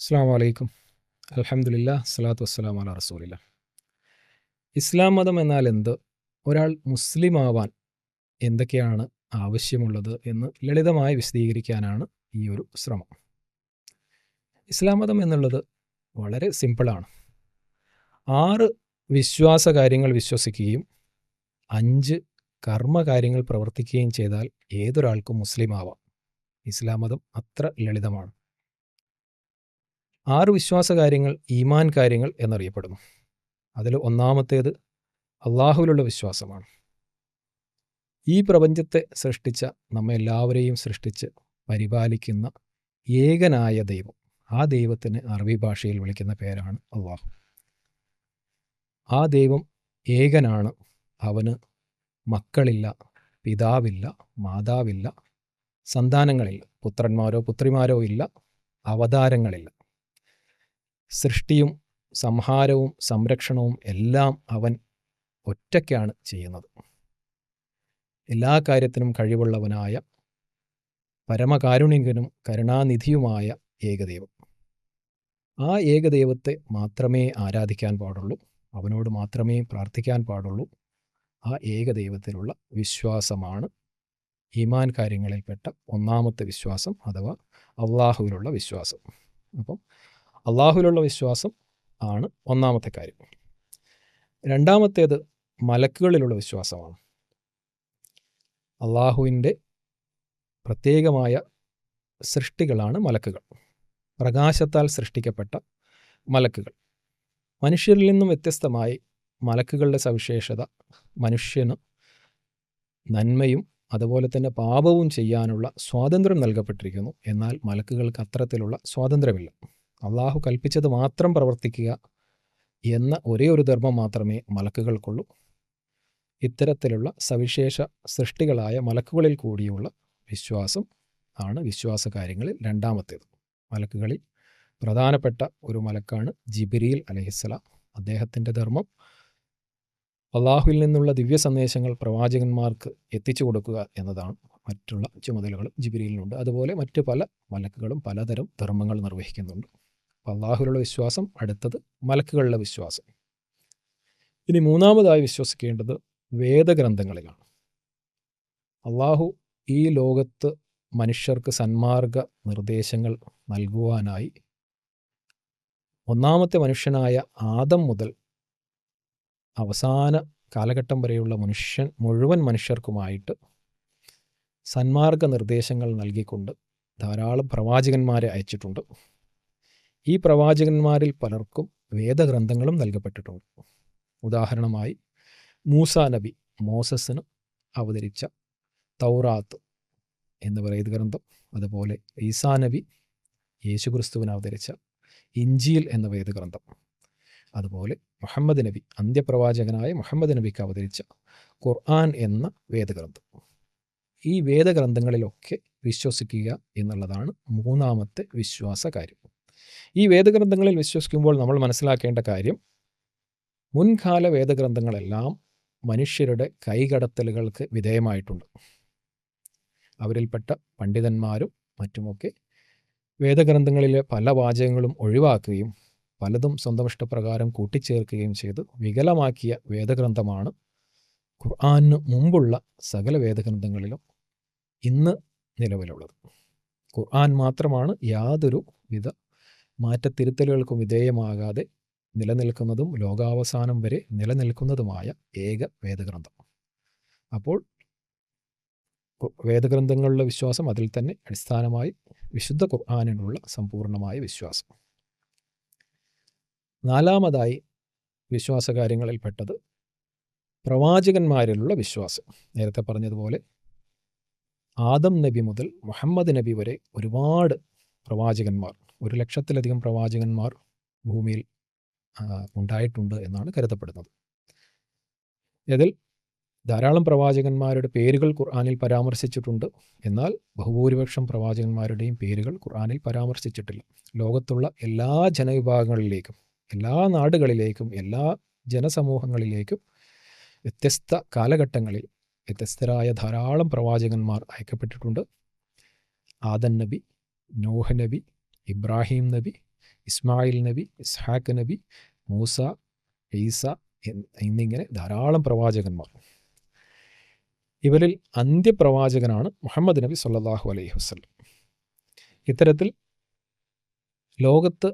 അസ്സാം വലൈക്കും അലഹമുല്ല സ്വലാത്തു വസ്സലാം അല റസൂലില്ല ഇസ്ലാം മതം എന്നാൽ എന്ത്? ഒരാൾ മുസ്ലിം ആവാൻ എന്തൊക്കെയാണ് ആവശ്യമുള്ളത് എന്ന് ലളിതമായി വിശദീകരിക്കാനാണ് ഈ ഒരു ശ്രമം. ഇസ്ലാം മതം എന്നുള്ളത് വളരെ സിമ്പിളാണ് ആറ് വിശ്വാസ കാര്യങ്ങൾ വിശ്വസിക്കുകയും അഞ്ച് കർമ്മകാര്യങ്ങൾ പ്രവർത്തിക്കുകയും ചെയ്താൽ ഏതൊരാൾക്കും മുസ്ലിം ആവാം ഇസ്ലാം മതം അത്ര ലളിതമാണ്. ആറ് വിശ്വാസ കാര്യങ്ങൾ ഈമാൻ കാര്യങ്ങൾ എന്നറിയപ്പെടുന്നു. അതിൽ ഒന്നാമത്തേത് അള്ളാഹുവിലുള്ള വിശ്വാസമാണ്. ഈ പ്രപഞ്ചത്തെ സൃഷ്ടിച്ച നമ്മെ എല്ലാവരെയും സൃഷ്ടിച്ച് പരിപാലിക്കുന്ന ഏകനായ ദൈവം. ആ ദൈവത്തിന് അറബി ഭാഷയിൽ വിളിക്കുന്ന പേരാണ് അള്ളാഹു ആ ദൈവം ഏകനാണ്. അവന് മക്കളില്ല പിതാവില്ല മാതാവില്ല സന്താനങ്ങളില്ല. പുത്രന്മാരോ പുത്രിമാരോ ഇല്ല അവതാരങ്ങളില്ല. സൃഷ്ടിയും സംഹാരവും സംരക്ഷണവും എല്ലാം അവൻ ഒറ്റയ്ക്കാണ് ചെയ്യുന്നത്. എല്ലാ കാര്യത്തിനും കഴിവുള്ളവനായ പരമകാരുണികനും കരുണാനിധിയുമായ ഏകദൈവം. ആ ഏകദൈവത്തെ മാത്രമേ ആരാധിക്കാൻ പാടുള്ളൂ അവനോട് മാത്രമേ പ്രാർത്ഥിക്കാൻ പാടുള്ളൂ. ആ ഏകദൈവത്തിലുള്ള വിശ്വാസമാണ് ഈമാൻ കാര്യങ്ങളിൽപ്പെട്ട ഒന്നാമത്തെ വിശ്വാസം അഥവാ അള്ളാഹുവിലുള്ള വിശ്വാസം. അപ്പം അള്ളാഹുവിലുള്ള വിശ്വാസം ആണ് ഒന്നാമത്തെ കാര്യം. രണ്ടാമത്തേത് മലക്കുകളിലുള്ള വിശ്വാസമാണ്. അള്ളാഹുവിന്റെ പ്രത്യേകമായ സൃഷ്ടികളാണ് മലക്കുകൾ. പ്രകാശത്താൽ സൃഷ്ടിക്കപ്പെട്ട മലക്കുകൾ. മനുഷ്യരിൽ നിന്നും വ്യത്യസ്തമായി മലക്കുകളുടെ സവിശേഷത മനുഷ്യന് നന്മയും അതുപോലെ തന്നെ പാപവും ചെയ്യാനുള്ള സ്വാതന്ത്ര്യം നൽകപ്പെട്ടിരിക്കുന്നു. എന്നാൽ മലക്കുകൾക്ക് അത്തരത്തിലുള്ള സ്വാതന്ത്ര്യമില്ല. അള്ളാഹു കൽപ്പിച്ചത് മാത്രം പ്രവർത്തിക്കുക എന്ന ഒരേ ഒരു ധർമ്മം മാത്രമേ മലക്കുകൾക്കുള്ളൂ. ഇത്തരത്തിലുള്ള സവിശേഷ സൃഷ്ടികളായ മലക്കുകളിൽ കൂടിയുള്ള വിശ്വാസം ആണ് വിശ്വാസ കാര്യങ്ങളിൽ രണ്ടാമത്തേത്. മലക്കുകളിൽ പ്രധാനപ്പെട്ട ഒരു മലക്കാണ് ജിബിരിയിൽ അലഹിസ്സലാം. അദ്ദേഹത്തിന്റെ ധർമ്മം അള്ളാഹുവിൽ നിന്നുള്ള ദിവ്യ സന്ദേശങ്ങൾ പ്രവാചകന്മാർക്ക് എത്തിച്ചു കൊടുക്കുക എന്നതാണ്. മറ്റുള്ള ചുമതലകളും ജിബിരിയിലുണ്ട് അതുപോലെ മറ്റ് പല മലക്കുകളും പലതരം ധർമ്മങ്ങൾ നിർവഹിക്കുന്നുണ്ട്. അപ്പോൾ അള്ളാഹുലുള്ള വിശ്വാസം അടുത്തത് മലക്കുകളുടെ വിശ്വാസം. ഇനി മൂന്നാമതായി വിശ്വസിക്കേണ്ടത് വേദഗ്രന്ഥങ്ങളിലാണ്. അള്ളാഹു ഈ ലോകത്ത് മനുഷ്യർക്ക് സന്മാർഗ നിർദ്ദേശങ്ങൾ നൽകുവാനായി ഒന്നാമത്തെ മനുഷ്യനായ ആദം മുതൽ അവസാന കാലഘട്ടം വരെയുള്ള മനുഷ്യൻ മുഴുവൻ മനുഷ്യർക്കുമായിട്ട് സന്മാർഗ നിർദ്ദേശങ്ങൾ നൽകിക്കൊണ്ട് ധാരാളം പ്രവാചകന്മാരെ അയച്ചിട്ടുണ്ട്. ഈ പ്രവാചകന്മാരിൽ പലർക്കും വേദഗ്രന്ഥങ്ങളും നൽകപ്പെട്ടിട്ടുണ്ട്. ഉദാഹരണമായി മൂസ നബി മോസസിന് അവതരിച്ച തൗറാത്ത് എന്ന് പറയുന്ന ഗ്രന്ഥം അതുപോലെ ഈസാ നബി യേശുക്രിസ്തുവിന് അവതരിച്ച ഇഞ്ചിയിൽ എന്ന വേദഗ്രന്ഥം അതുപോലെ മുഹമ്മദ് നബി അന്ത്യപ്രവാചകനായ മുഹമ്മദ് നബിക്ക് അവതരിച്ച ഖുർആൻ എന്ന വേദഗ്രന്ഥം. ഈ വേദഗ്രന്ഥങ്ങളിലൊക്കെ വിശ്വസിക്കുക എന്നുള്ളതാണ് മൂന്നാമത്തെ വിശ്വാസ കാര്യം ഈ വേദഗ്രന്ഥങ്ങളിൽ വിശ്വസിക്കുമ്പോൾ നമ്മൾ മനസ്സിലാക്കേണ്ട കാര്യം മുൻകാല വേദഗ്രന്ഥങ്ങളെല്ലാം മനുഷ്യരുടെ കൈകടത്തലുകൾക്ക് വിധേയമായിട്ടുണ്ട്. അവരിൽപ്പെട്ട പണ്ഡിതന്മാരും മറ്റുമൊക്കെ വേദഗ്രന്ഥങ്ങളിലെ പല വാചകങ്ങളും ഒഴിവാക്കുകയും പലതും സ്വന്തം ഇഷ്ടപ്രകാരം കൂട്ടിച്ചേർക്കുകയും ചെയ്ത് വികലമാക്കിയ വേദഗ്രന്ഥമാണ് ഖുർആാനിന് മുമ്പുള്ള സകല വേദഗ്രന്ഥങ്ങളിലും ഇന്ന് നിലവിലുള്ളത്. ഖുർആൻ മാത്രമാണ് യാതൊരു വിധ മാറ്റത്തിരുത്തലുകൾക്കും വിധേയമാകാതെ നിലനിൽക്കുന്നതും ലോകാവസാനം വരെ നിലനിൽക്കുന്നതുമായ ഏക വേദഗ്രന്ഥം. അപ്പോൾ വേദഗ്രന്ഥങ്ങളിലെ വിശ്വാസം അതിൽ തന്നെ അടിസ്ഥാനമായി വിശുദ്ധ ഖുർആാനിനുള്ള സമ്പൂർണമായ വിശ്വാസം. നാലാമതായി വിശ്വാസകാര്യങ്ങളിൽ വിശ്വാസകാര്യങ്ങളിൽപ്പെട്ടത് പ്രവാചകന്മാരിലുള്ള വിശ്വാസം. നേരത്തെ പറഞ്ഞതുപോലെ ആദം നബി മുതൽ മുഹമ്മദ് നബി വരെ ഒരുപാട് പ്രവാചകന്മാർ ഒരു ലക്ഷത്തിലധികം പ്രവാചകന്മാർ ഭൂമിയിൽ ഉണ്ടായിട്ടുണ്ട് എന്നാണ് കരുതപ്പെടുന്നത്. ഇതിൽ ധാരാളം പ്രവാചകന്മാരുടെ പേരുകൾ ഖുർആാനിൽ പരാമർശിച്ചിട്ടുണ്ട്. എന്നാൽ ബഹുഭൂരിപക്ഷം പ്രവാചകന്മാരുടെയും പേരുകൾ ഖുർആാനിൽ പരാമർശിച്ചിട്ടില്ല. ലോകത്തുള്ള എല്ലാ ജനവിഭാഗങ്ങളിലേക്കും എല്ലാ നാടുകളിലേക്കും എല്ലാ ജനസമൂഹങ്ങളിലേക്കും വ്യത്യസ്ത കാലഘട്ടങ്ങളിൽ വ്യത്യസ്തരായ ധാരാളം പ്രവാചകന്മാർ അയക്കപ്പെട്ടിട്ടുണ്ട്. ആദൻ നബി നോഹ നബി ഇബ്രാഹിം നബി ഇസ്മായിൽ നബി ഇസ്ഹാഖ് നബി മൂസ ഈസ എന്നിങ്ങനെ ധാരാളം പ്രവാചകന്മാർ. ഇവരിൽ അന്ത്യപ്രവാചകനാണ് മുഹമ്മദ് നബി സല്ലാഹു അലൈഹി വസ്ലം ഇത്തരത്തിൽ ലോകത്ത്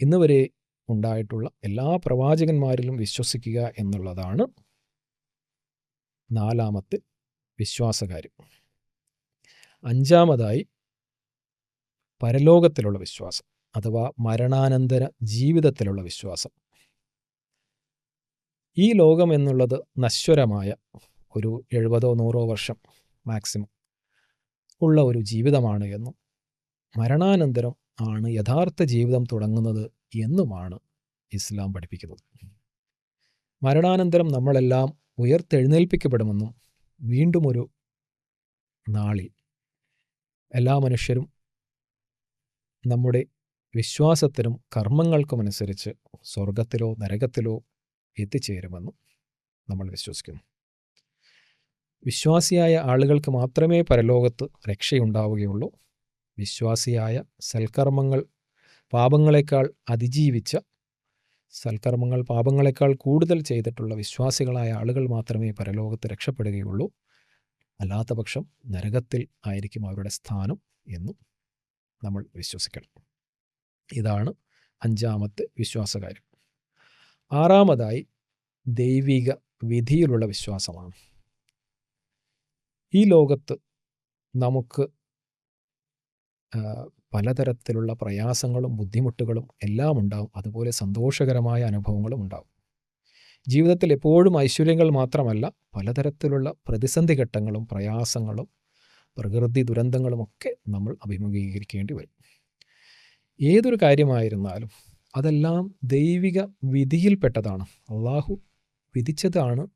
ഇന്ന് വരെ ഉണ്ടായിട്ടുള്ള എല്ലാ പ്രവാചകന്മാരിലും വിശ്വസിക്കുക എന്നുള്ളതാണ് നാലാമത്തെ വിശ്വാസകാര്യം. അഞ്ചാമതായി പരലോകത്തിലുള്ള വിശ്വാസം അഥവാ മരണാനന്തര ജീവിതത്തിലുള്ള വിശ്വാസം. ഈ ലോകം എന്നുള്ളത് നശ്വരമായ ഒരു എഴുപതോ നൂറോ വർഷം മാക്സിമം ഉള്ള ഒരു ജീവിതമാണ് എന്നും മരണാനന്തരം ആണ് യഥാർത്ഥ ജീവിതം തുടങ്ങുന്നത് എന്നുമാണ് ഇസ്ലാം പഠിപ്പിക്കുന്നത്. മരണാനന്തരം നമ്മളെല്ലാം ഉയർത്തെഴുന്നേൽപ്പിക്കപ്പെടുമെന്നും വീണ്ടും ഒരു നാളിൽ എല്ലാ മനുഷ്യരും നമ്മുടെ വിശ്വാസത്തിനും കർമ്മങ്ങൾക്കുമനുസരിച്ച് സ്വർഗത്തിലോ നരകത്തിലോ എത്തിച്ചേരുമെന്നും നമ്മൾ വിശ്വസിക്കുന്നു. വിശ്വാസിയായ ആളുകൾക്ക് മാത്രമേ പരലോകത്ത് രക്ഷയുണ്ടാവുകയുള്ളൂ. വിശ്വാസിയായ സൽക്കർമ്മങ്ങൾ പാപങ്ങളെക്കാൾ അതിജീവിച്ച സൽക്കർമ്മങ്ങൾ പാപങ്ങളെക്കാൾ കൂടുതൽ ചെയ്തിട്ടുള്ള വിശ്വാസികളായ ആളുകൾ മാത്രമേ പരലോകത്ത് രക്ഷപ്പെടുകയുള്ളൂ. അല്ലാത്തപക്ഷം നരകത്തിൽ ആയിരിക്കും അവരുടെ സ്ഥാനം എന്നും നമ്മൾ വിശ്വസിക്കണം. ഇതാണ് അഞ്ചാമത്തെ വിശ്വാസകാര്യം. ആറാമതായി ദൈവിക വിധിയിലുള്ള വിശ്വാസമാണ്. ഈ ലോകത്ത് നമുക്ക് പലതരത്തിലുള്ള പ്രയാസങ്ങളും ബുദ്ധിമുട്ടുകളും എല്ലാം ഉണ്ടാവും. അതുപോലെ സന്തോഷകരമായ അനുഭവങ്ങളും ഉണ്ടാവും. ജീവിതത്തിൽ എപ്പോഴും ഐശ്വര്യങ്ങൾ മാത്രമല്ല പലതരത്തിലുള്ള പ്രതിസന്ധി ഘട്ടങ്ങളും പ്രയാസങ്ങളും പ്രകൃതി ദുരന്തങ്ങളുമൊക്കെ നമ്മൾ അഭിമുഖീകരിക്കേണ്ടി വരും. ഏതൊരു കാര്യമായിരുന്നാലും അതെല്ലാം ദൈവിക വിധിയിൽപ്പെട്ടതാണ്. അള്ളാഹു വിധിച്ചതാണ്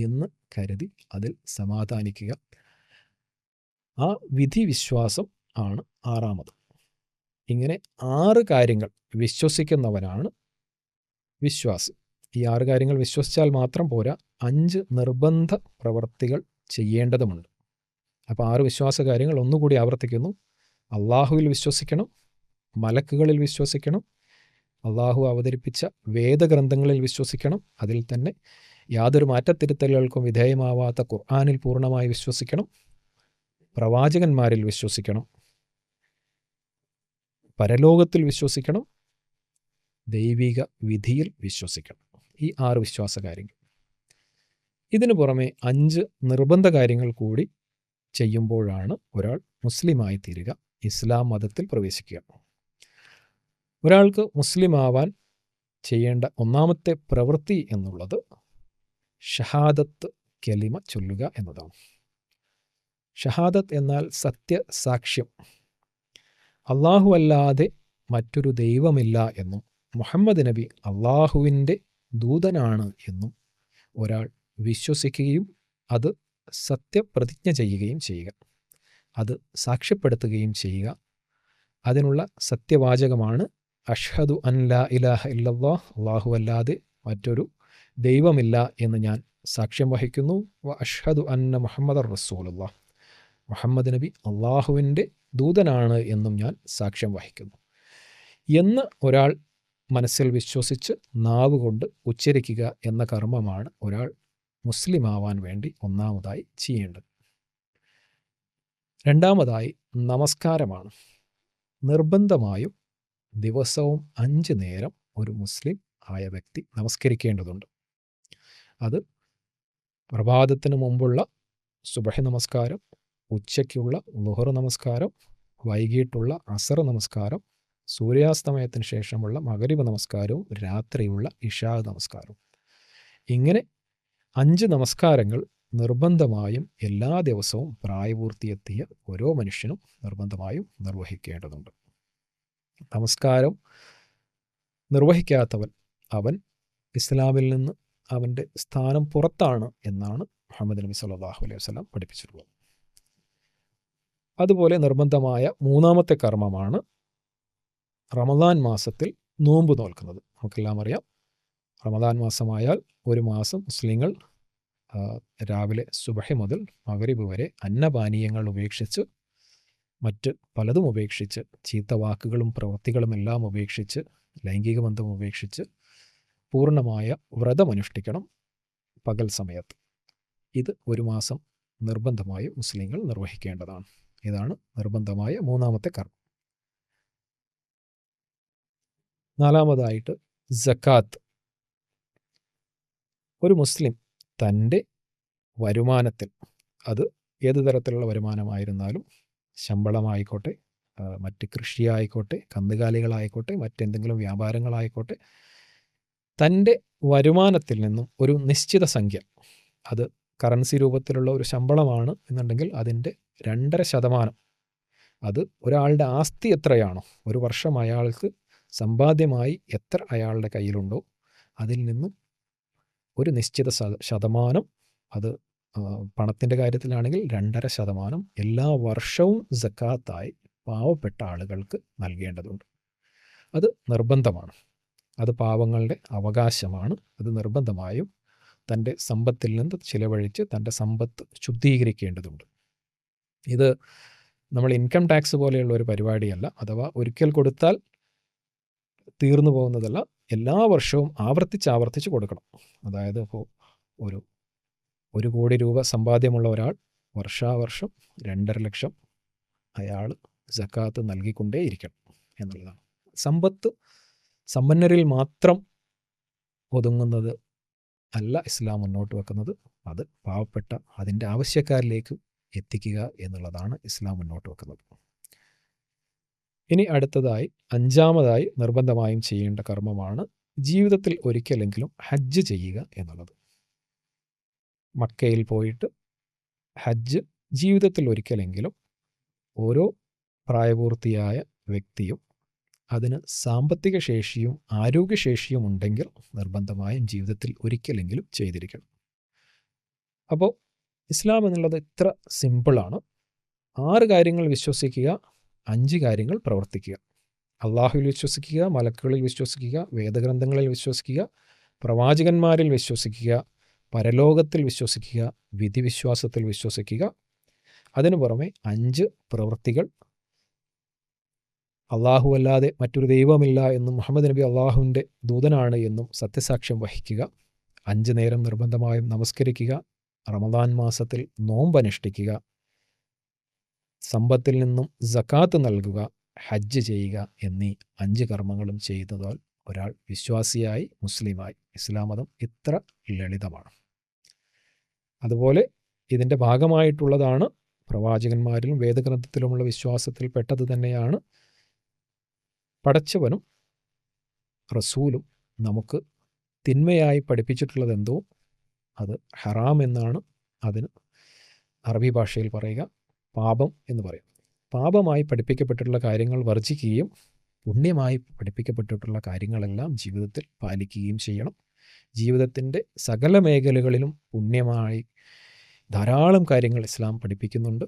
എന്ന് കരുതി അതിൽ സമാധാനിക്കുക. ആ വിധി വിശ്വാസം ആണ് ആറാമത്. ഇങ്ങനെ ആറ് കാര്യങ്ങൾ വിശ്വസിക്കുന്നവനാണ് വിശ്വാസി. ഈ ആറ് കാര്യങ്ങൾ വിശ്വസിച്ചാൽ മാത്രം പോരാ അഞ്ച് നിർബന്ധ പ്രവർത്തികൾ ചെയ്യേണ്ടതുമുണ്ട്. അപ്പോൾ ആറ് വിശ്വാസ കാര്യങ്ങൾ ഒന്നുകൂടി ആവർത്തിക്കുന്നു. അള്ളാഹുവിൽ വിശ്വസിക്കണം മലക്കുകളിൽ വിശ്വസിക്കണം അള്ളാഹു അവതരിപ്പിച്ച വേദഗ്രന്ഥങ്ങളിൽ വിശ്വസിക്കണം അതിൽ തന്നെ യാതൊരു മാറ്റത്തിരുത്തലുകൾക്കും വിധേയമാവാത്ത ഖുർആാനിൽ പൂർണമായി വിശ്വസിക്കണം പ്രവാചകന്മാരിൽ വിശ്വസിക്കണം പരലോകത്തിൽ വിശ്വസിക്കണം ദൈവിക വിധിയിൽ വിശ്വസിക്കണം. ഈ ആറ് വിശ്വാസ കാര്യങ്ങൾ ഇതിനു പുറമെ അഞ്ച് നിർബന്ധ കാര്യങ്ങൾ കൂടി ചെയ്യുമ്പോഴാണ് ഒരാൾ മുസ്ലിമായി തീരുക ഇസ്ലാം മതത്തിൽ പ്രവേശിക്കുക. ഒരാൾക്ക് മുസ്ലിം ആവാൻ ചെയ്യേണ്ട ഒന്നാമത്തെ പ്രവൃത്തി എന്നുള്ളത് ഷഹാദത്ത് കലിമ ചൊല്ലുക എന്നതാണ്. ഷഹാദത്ത് എന്നാൽ സത്യസാക്ഷ്യം. അള്ളാഹു അല്ലാതെ മറ്റൊരു ദൈവമില്ല എന്നും മുഹമ്മദ് നബി അള്ളാഹുവിന്റെ ദൂതനാണ് എന്നും ഒരാൾ വിശ്വസിക്കുകയും അത് സത്യപ്രതിജ്ഞ ചെയ്യുകയും ചെയ്യുക. അത് സാക്ഷ്യപ്പെടുത്തുകയും ചെയ്യുക. അതിനുള്ള സത്യവാചകമാണ് അഷ്ഹദു അൻ ലാ ഇലാഹ ഇല്ലല്ലാ അള്ളാഹു അല്ലാതെ മറ്റൊരു ദൈവമില്ല എന്ന് ഞാൻ സാക്ഷ്യം വഹിക്കുന്നു. വ അഷ്ഹദു അന്ന മുഹമ്മദ് റസൂലുള്ള മുഹമ്മദ് നബി അള്ളാഹുവിന്റെ ദൂതനാണ് എന്നും ഞാൻ സാക്ഷ്യം വഹിക്കുന്നു. എന്ന് ഒരാൾ മനസ്സിൽ വിശ്വസിച്ച് നാവുകൊണ്ട് ഉച്ചരിക്കുക എന്ന കർമ്മമാണ് ഒരാൾ മുസ്ലിം ആവാൻ വേണ്ടി ഒന്നാമതായി ചെയ്യേണ്ടത്. രണ്ടാമതായി നമസ്കാരമാണ്. നിർബന്ധമായും ദിവസവും അഞ്ച് നേരം ഒരു മുസ്ലിം ആയ വ്യക്തി നമസ്കരിക്കേണ്ടതുണ്ട്. അത് പ്രഭാതത്തിന് മുമ്പുള്ള സുബഹി നമസ്കാരം ഉച്ചയ്ക്കുള്ള ലുഹർ നമസ്കാരം വൈകിട്ടുള്ള അസർ നമസ്കാരം സൂര്യാസ്തമയത്തിന് ശേഷമുള്ള മകരീബ് നമസ്കാരവും രാത്രിയുള്ള ഇഷാ നമസ്കാരവും. ഇങ്ങനെ അഞ്ച് നമസ്കാരങ്ങൾ നിർബന്ധമായും എല്ലാ ദിവസവും പ്രായപൂർത്തിയെത്തിയ ഓരോ മനുഷ്യനും നിർബന്ധമായും നിർവഹിക്കേണ്ടതുണ്ട്. നമസ്കാരം നിർവഹിക്കാത്തവൻ അവൻ ഇസ്ലാമിൽ നിന്ന് അവന്റെ സ്ഥാനം പുറത്താണ് എന്നാണ് മുഹമ്മദ് നബി സല്ലാഹു അലൈഹി വസ്ലാം പഠിപ്പിച്ചിട്ടുള്ളത്. അതുപോലെ നിർബന്ധമായ മൂന്നാമത്തെ കർമ്മമാണ് റമദാൻ മാസത്തിൽ നോമ്പ് നോൽക്കുന്നത്. നമുക്കെല്ലാം അറിയാം. റമദാൻ മാസമായാൽ ഒരു മാസം മുസ്ലിങ്ങൾ രാവിലെ സുബഹി മുതൽ മകരീബ് വരെ അന്നപാനീയങ്ങൾ ഉപേക്ഷിച്ച് മറ്റ് പലതും ഉപേക്ഷിച്ച് ചീത്ത വാക്കുകളും പ്രവൃത്തികളും എല്ലാം ഉപേക്ഷിച്ച് ലൈംഗിക ബന്ധം ഉപേക്ഷിച്ച് പൂർണമായ വ്രതമനുഷ്ഠിക്കണം പകൽ സമയത്ത്. ഇത് ഒരു മാസം നിർബന്ധമായി മുസ്ലിങ്ങൾ നിർവഹിക്കേണ്ടതാണ്. ഇതാണ് നിർബന്ധമായ മൂന്നാമത്തെ കർമ്മം. നാലാമതായിട്ട് ജക്കാത്ത് ഒരു മുസ്ലിം തന്റെ വരുമാനത്തിൽ അത് ഏത് തരത്തിലുള്ള വരുമാനമായിരുന്നാലും ശമ്പളമായിക്കോട്ടെ മറ്റ് കൃഷിയായിക്കോട്ടെ കന്നുകാലികളായിക്കോട്ടെ മറ്റെന്തെങ്കിലും വ്യാപാരങ്ങളായിക്കോട്ടെ തന്റെ വരുമാനത്തിൽ നിന്നും ഒരു നിശ്ചിത സംഖ്യ അത് കറൻസി രൂപത്തിലുള്ള ഒരു ശമ്പളമാണ് എന്നുണ്ടെങ്കിൽ അതിന്റെ രണ്ടര ശതമാനം അത് ഒരാളുടെ ആസ്തി എത്രയാണോ ഒരു വർഷം അയാൾക്ക് സമ്പാദ്യമായി എത്ര അയാളുടെ കയ്യിലുണ്ടോ അതിൽ നിന്നും ഒരു നിശ്ചിത ശതമാനം അത് പണത്തിന്റെ കാര്യത്തിലാണെങ്കിൽ രണ്ടര ശതമാനം എല്ലാ വർഷവും ജക്കാത്തായി പാവപ്പെട്ട ആളുകൾക്ക് നൽകേണ്ടതുണ്ട്. അത് നിർബന്ധമാണ്. അത് പാവങ്ങളുടെ അവകാശമാണ്. അത് നിർബന്ധമായും തന്റെ സമ്പത്തിൽ നിന്ന് ചിലവഴിച്ച് തന്റെ സമ്പത്ത് ശുദ്ധീകരിക്കേണ്ടതുണ്ട്. ഇത് നമ്മൾ ഇൻകം ടാക്സ് പോലെയുള്ള ഒരു പരിപാടിയല്ല. അഥവാ ഒരിക്കൽ കൊടുത്താൽ തീർന്നു പോകുന്നതല്ല. എല്ലാ വർഷവും ആവർത്തിച്ച് ആവർത്തിച്ച് കൊടുക്കണം. അതായത് ഇപ്പോൾ ഒരു ഒരു കോടി രൂപ സമ്പാദ്യമുള്ള ഒരാൾ വർഷാവർഷം രണ്ടര ലക്ഷം അയാൾ ജക്കാത്ത് നൽകിക്കൊണ്ടേ ഇരിക്കണം എന്നുള്ളതാണ്. സമ്പത്ത് സമ്പന്നരിൽ മാത്രം ഒതുങ്ങുന്നത് അല്ല ഇസ്ലാം മുന്നോട്ട് വെക്കുന്നത്. അത് പാവപ്പെട്ട അതിന്റെ ആവശ്യക്കാരിലേക്ക് എത്തിക്കുക എന്നുള്ളതാണ് ഇസ്ലാം മുന്നോട്ട് വെക്കുന്നത്. ഇനി അടുത്തതായി അഞ്ചാമതായി നിർബന്ധമായും ചെയ്യേണ്ട കർമ്മമാണ് ജീവിതത്തിൽ ഒരിക്കലെങ്കിലും ഹജ്ജ് ചെയ്യുക എന്നുള്ളത്. മക്കയിൽ പോയിട്ട് ഹജ്ജ് ജീവിതത്തിൽ ഒരിക്കലെങ്കിലും ഓരോ പ്രായപൂർത്തിയായ വ്യക്തിയും അതിന് സാമ്പത്തിക ശേഷിയും ആരോഗ്യശേഷിയും ഉണ്ടെങ്കിൽ നിർബന്ധമായും ജീവിതത്തിൽ ഒരിക്കലെങ്കിലും ചെയ്തിരിക്കണം. അപ്പോൾ ഇസ്ലാം എന്നുള്ളത് ഇത്ര സിമ്പിളാണ്. ആറ് കാര്യങ്ങൾ വിശ്വസിക്കുക അഞ്ച് കാര്യങ്ങൾ പ്രവർത്തിക്കുക. അള്ളാഹുവിൽ വിശ്വസിക്കുക മലക്കുകളിൽ വിശ്വസിക്കുക വേദഗ്രന്ഥങ്ങളിൽ വിശ്വസിക്കുക പ്രവാചകന്മാരിൽ വിശ്വസിക്കുക പരലോകത്തിൽ വിശ്വസിക്കുക വിധിവിശ്വാസത്തിൽ വിശ്വസിക്കുക. അതിനു പുറമെ അഞ്ച് പ്രവൃത്തികൾ. അള്ളാഹു അല്ലാതെ മറ്റൊരു ദൈവമില്ല എന്നും മുഹമ്മദ് നബി അള്ളാഹുവിന്റെ ദൂതനാണ് എന്നും സത്യസാക്ഷ്യം വഹിക്കുക. അഞ്ച് നേരം നിർബന്ധമായും നമസ്കരിക്കുക. റമദാൻ മാസത്തിൽ നോമ്പനുഷ്ഠിക്കുക. സമ്പത്തിൽ നിന്നും ജക്കാത്ത് നൽകുക ഹജ്ജ് ചെയ്യുക എന്നീ അഞ്ച് കർമ്മങ്ങളും ചെയ്യുന്നതാൽ ഒരാൾ വിശ്വാസിയായി മുസ്ലിമായി. ഇസ്ലാം മതം ഇത്ര ലളിതമാണ്. അതുപോലെ ഇതിന്റെ ഭാഗമായിട്ടുള്ളതാണ് പ്രവാചകന്മാരിലും വേദഗ്രന്ഥത്തിലുമുള്ള വിശ്വാസത്തിൽ പെട്ടത് തന്നെയാണ്. പടച്ചവനും റസൂലും നമുക്ക് തിന്മയായി പഠിപ്പിച്ചിട്ടുള്ളത് എന്തോ അത് ഹറാം എന്നാണ് അതിന് അറബി ഭാഷയിൽ പറയുക. പാപം എന്ന് പറയും. പാപമായി പഠിപ്പിക്കപ്പെട്ടിട്ടുള്ള കാര്യങ്ങൾ വർജിക്കുകയും പുണ്യമായി പഠിപ്പിക്കപ്പെട്ടിട്ടുള്ള കാര്യങ്ങളെല്ലാം ജീവിതത്തിൽ പാലിക്കുകയും ചെയ്യണം. ജീവിതത്തിന്റെ സകല മേഖലകളിലും പുണ്യമായി ധാരാളം കാര്യങ്ങൾ ഇസ്ലാം പഠിപ്പിക്കുന്നുണ്ട്.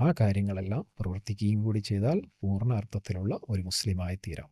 ആ കാര്യങ്ങളെല്ലാം പ്രവർത്തിക്കുകയും കൂടി ചെയ്താൽ പൂർണ അർത്ഥത്തിലുള്ള ഒരു മുസ്ലിമായി തീരാം